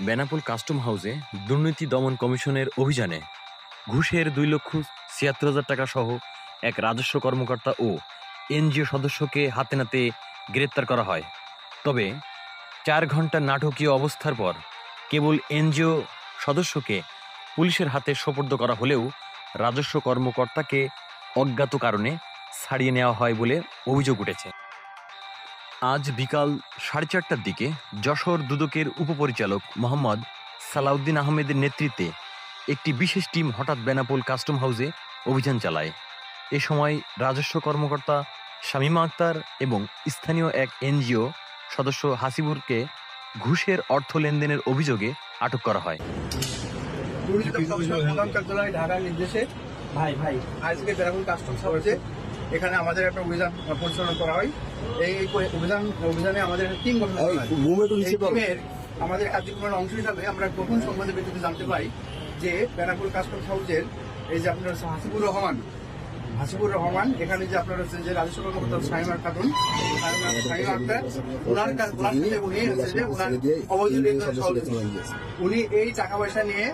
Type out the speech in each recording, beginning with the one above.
Benapole custom হাউসে দুর্নীতি দমন কমিশনের অভিযানে ঘুষের দুই লক্ষ ছিয়াত্তর হাজার টাকা সহ এক রাজস্ব কর্মকর্তা ও এনজিও সদস্যকে হাতে নাতে গ্রেপ্তার করা হয়। তবে চার ঘণ্টা নাটকীয় অবস্থার পর কেবল এনজিও সদস্যকে পুলিশের হাতে সোপর্দ করা হলেও রাজস্ব কর্মকর্তাকে অজ্ঞাত কারণে ছাড়িয়ে নেওয়া হয় বলে অভিযোগ উঠেছে। আজ বিকাল সাড়ে চারটার দিকে যশোর দুদকের উপপরিচালক মোহাম্মদ সালাউদ্দিন আহমেদের নেতৃত্বে একটি বিশেষ টিম হঠাৎ বেনাপোল কাস্টম হাউসে অভিযান চালায়। এ সময় রাজস্ব কর্মকর্তা শামীমা আক্তার এবং স্থানীয় এক এনজিও সদস্য হাসিবুরকে ঘুষের অর্থ লেনদেনের অভিযোগে আটক করা হয়। প্রধান কার্যালয় ঢাকার নির্দেশে ভাই ভাই। আজকে বেরাকুল কাস্টমস হাউসে এখানে আমাদের একটা অভিযান পরিচালনা করা হয়। এই অভিযান অভিযানে আমাদের টিম গঠন টিমের আমাদের কার্যক্রমের অংশ হিসাবে আমরা গোপন সংবাদের ভিত্তিতে জানতে পাই যে বেনাপুর কাস্টমস হাউসের এই যে আপনার হাসিবুর রহমান হাসিবুর রহমান এখানে যে আপনার হচ্ছে যে রাজস্ব কর্মকর্তা সাইমা খাতুন সাইমা আক্তার ওনার কা- ওনার উনি হচ্ছে যে ওনার অবৈধ উনি এই টাকা পয়সা নিয়ে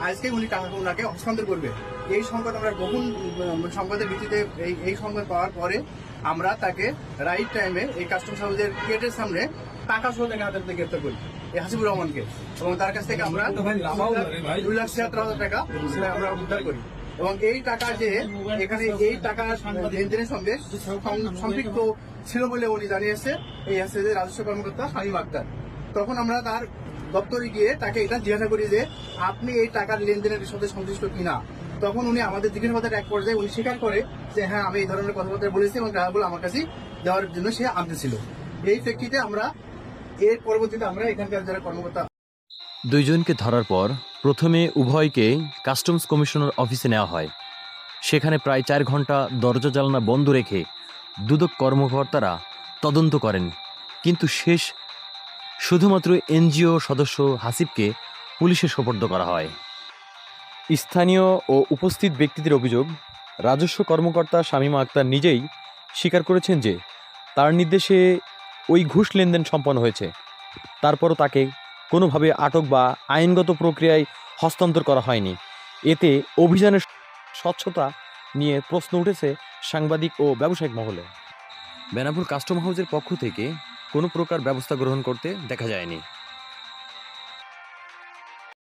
আজকে উনি টাকা ওনাকে হস্তান্তর করবে। এই সংবাদ আমরা গোপন সংবাদের ভিত্তিতে এই এই সংবাদ পাওয়ার পরে আমরা তাকে রাইট টাইমে এই কাস্টমস হাউসের গেটের সামনে টাকা সহ তাকে হাতের মধ্যে গ্রেপ্তার করি এই হাসিবুর রহমানকে। এবং তার কাছ থেকে আমরা দুই লাখ ছিয়াত্তর হাজার টাকা আমরা উদ্ধার করি। এবং এই টাকা যে এখানে এই টাকা লেনদেনের সঙ্গে সম- সম্পৃক্ত ছিল বলে উনি জানিয়েছে এই হচ্ছে রাজস্ব কর্মকর্তা শাহিম আক্তার। তখন আমরা তার দপ্তরে গিয়ে তাকে এটা জিজ্ঞাসা করি যে, আপনি এই টাকার লেনদেনের সাথে সংশ্লিষ্ট কিনা? তখন উনি আমাদের জিজ্ঞাসাবাদের এক পর্যায়ে উনি স্বীকার করে যে হ্যাঁ আমি এই ধরনের কথাবার্তা বলেছি এবং টাকাগুলো আমার কাছে দেওয়ার জন্য সে আনতেছিল এই প্রেক্ষিতে আমরা এর পরবর্তীতে আমরা এখানকার যারা কর্মকর্তা দুইজনকে ধরার পর প্রথমে উভয়কে কাস্টমস কমিশনার অফিসে নেওয়া হয়। সেখানে প্রায় চার ঘণ্টা দরজা জানালা বন্ধ রেখে দুদক কর্মকর্তারা তদন্ত করেন। কিন্তু শেষ শুধুমাত্র এনজিও সদস্য হাসিবকে পুলিশে সোপর্দ করা হয়। স্থানীয় ও উপস্থিত ব্যক্তিদের অভিযোগ, রাজস্ব কর্মকর্তা শামীমা আক্তার নিজেই স্বীকার করেছেন যে তার নির্দেশে ওই ঘুষ লেনদেন সম্পন্ন হয়েছে। তারপরও তাকে কোনোভাবে আটক বা আইনগত প্রক্রিয়ায় হস্তান্তর করা হয়নি। এতে অভিযানের স্বচ্ছতা নিয়ে প্রশ্ন উঠেছে সাংবাদিক ও ব্যবসায়িক মহলে। বেনাপুর কাস্টম হাউসের পক্ষ থেকে কোনো প্রকার ব্যবস্থা গ্রহণ করতে দেখা যায়নি।